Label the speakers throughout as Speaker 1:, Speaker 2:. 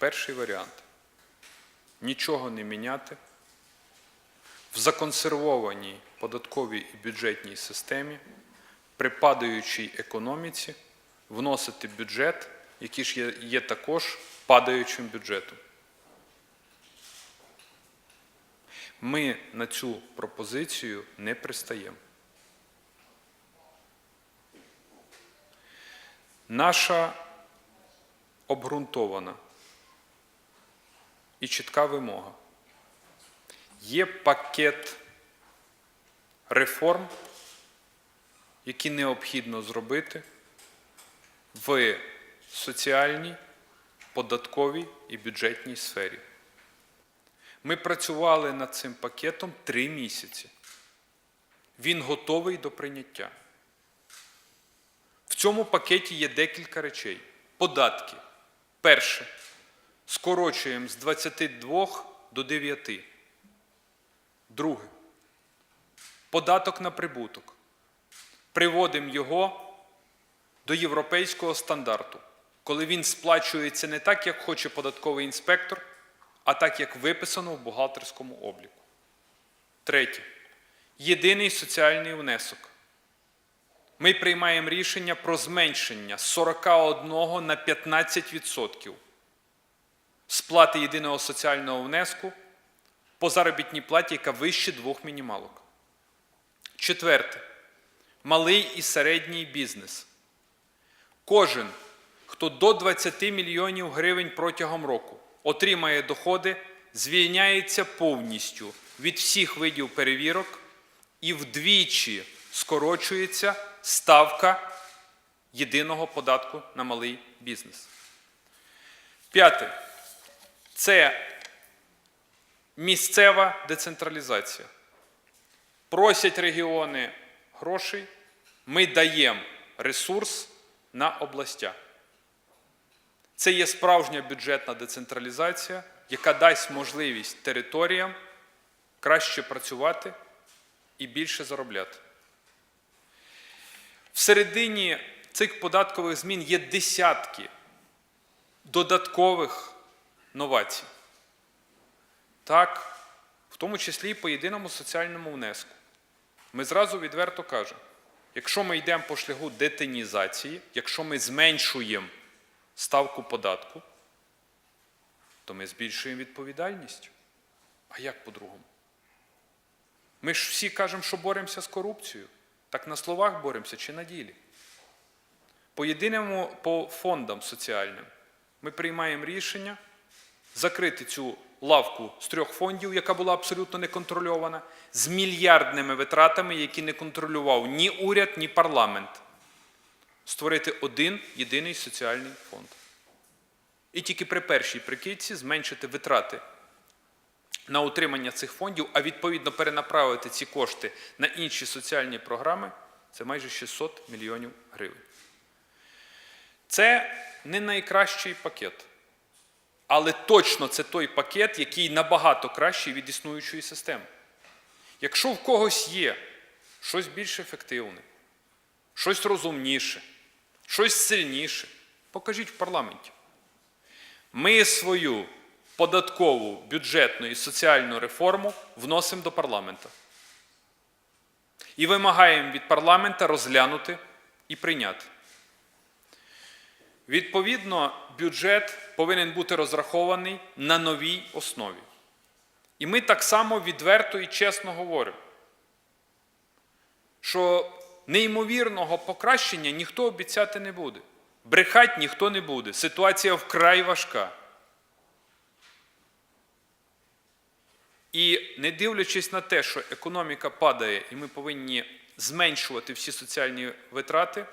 Speaker 1: Перший варіант нічого не міняти в законсервованій податковій і бюджетній системі, при падаючій економіці вносити бюджет, який ж є, є також падаючим бюджетом. Ми на цю пропозицію не пристаємо. Наша обґрунтована і чітка вимога. Є пакет реформ, які необхідно зробити в соціальній, податковій і бюджетній сфері. Ми працювали над цим пакетом три місяці. Він готовий до прийняття. В цьому пакеті є декілька речей. Податки. Перше. Скорочуємо з 22 до 9. Друге. Податок на прибуток. Приводимо його до європейського стандарту, коли він сплачується не так, як хоче податковий інспектор, а так, як виписано в бухгалтерському обліку. Третє. Єдиний соціальний внесок. Ми приймаємо рішення про зменшення з 41 на 15% сплати єдиного соціального внеску по заробітній платі, яка вище двох мінімалок. Четверте. Малий і середній бізнес. Кожен, хто до 20 мільйонів гривень протягом року отримає доходи, звільняється повністю від всіх видів перевірок і вдвічі скорочується ставка єдиного податку на малий бізнес. П'яте. Це місцева децентралізація. Просять регіони грошей, ми даємо ресурс на областя. Це є справжня бюджетна децентралізація, яка дасть можливість територіям краще працювати і більше заробляти. Всередині цих податкових змін є десятки додаткових новацій. Так, в тому числі і по єдиному соціальному внеску. Ми зразу відверто кажемо, якщо ми йдемо по шляху детинізації, якщо ми зменшуємо ставку податку, то ми збільшуємо відповідальність. А як по-другому? Ми ж всі кажемо, що боремося з корупцією. Так на словах боремося чи на ділі? По єдиному по фондам соціальним ми приймаємо рішення закрити цю лавку з трьох фондів, яка була абсолютно неконтрольована, з мільярдними витратами, які не контролював ні уряд, ні парламент. Створити один єдиний соціальний фонд. І тільки при першій прикидці зменшити витрати на утримання цих фондів, а відповідно перенаправити ці кошти на інші соціальні програми це майже 600 мільйонів гривень. Це не найкращий пакет, але точно це той пакет, який набагато кращий від існуючої системи. Якщо в когось є щось більш ефективне, щось розумніше, щось сильніше, покажіть в парламенті. Ми свою податкову, бюджетну і соціальну реформу вносимо до парламента. І вимагаємо від парламента розглянути і прийняти. Відповідно, бюджет повинен бути розрахований на новій основі. І ми так само відверто і чесно говоримо, що неймовірного покращення ніхто обіцяти не буде. Брехать ніхто не буде. Ситуація вкрай важка. І не дивлячись на те, що економіка падає, і ми повинні зменшувати всі соціальні витрати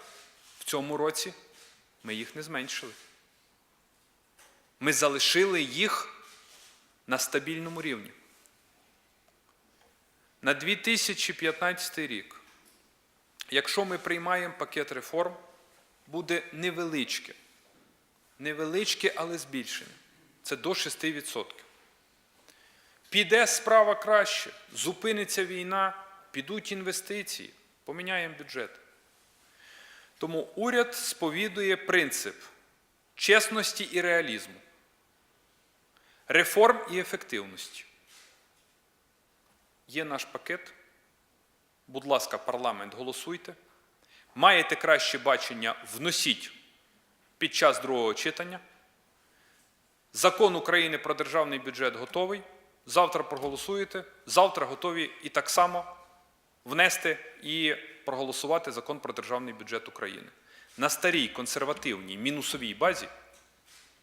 Speaker 1: в цьому році, ми їх не зменшили. Ми залишили їх на стабільному рівні. На 2015 рік, якщо ми приймаємо пакет реформ, буде невеличке. Невеличке, але збільшення. Це до 6%. Піде справа краще, зупиниться війна, підуть інвестиції, поміняємо бюджет. Тому уряд сповідує принцип чесності і реалізму. реформ і ефективності. Є наш пакет. Будь ласка, парламент, голосуйте. Маєте краще бачення, вносіть під час другого читання. Закон України про державний бюджет готовий. Завтра проголосуєте. Завтра готові і так само внести і проголосувати закон про державний бюджет України. На старій консервативній мінусовій базі,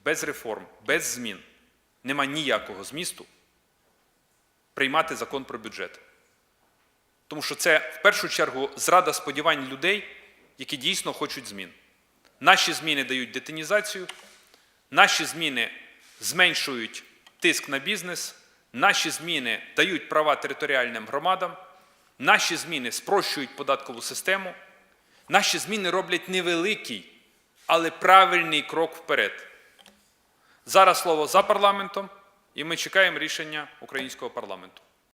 Speaker 1: без реформ, без змін, нема ніякого змісту приймати закон про бюджет. Тому що це в першу чергу зрада сподівань людей, які дійсно хочуть змін. Наші зміни дають детинізацію, наші зміни зменшують тиск на бізнес, наші зміни дають права територіальним громадам, наші зміни спрощують податкову систему, наші зміни роблять невеликий, але правильний крок вперед. Зараз слово за парламентом, і ми чекаємо рішення українського парламенту.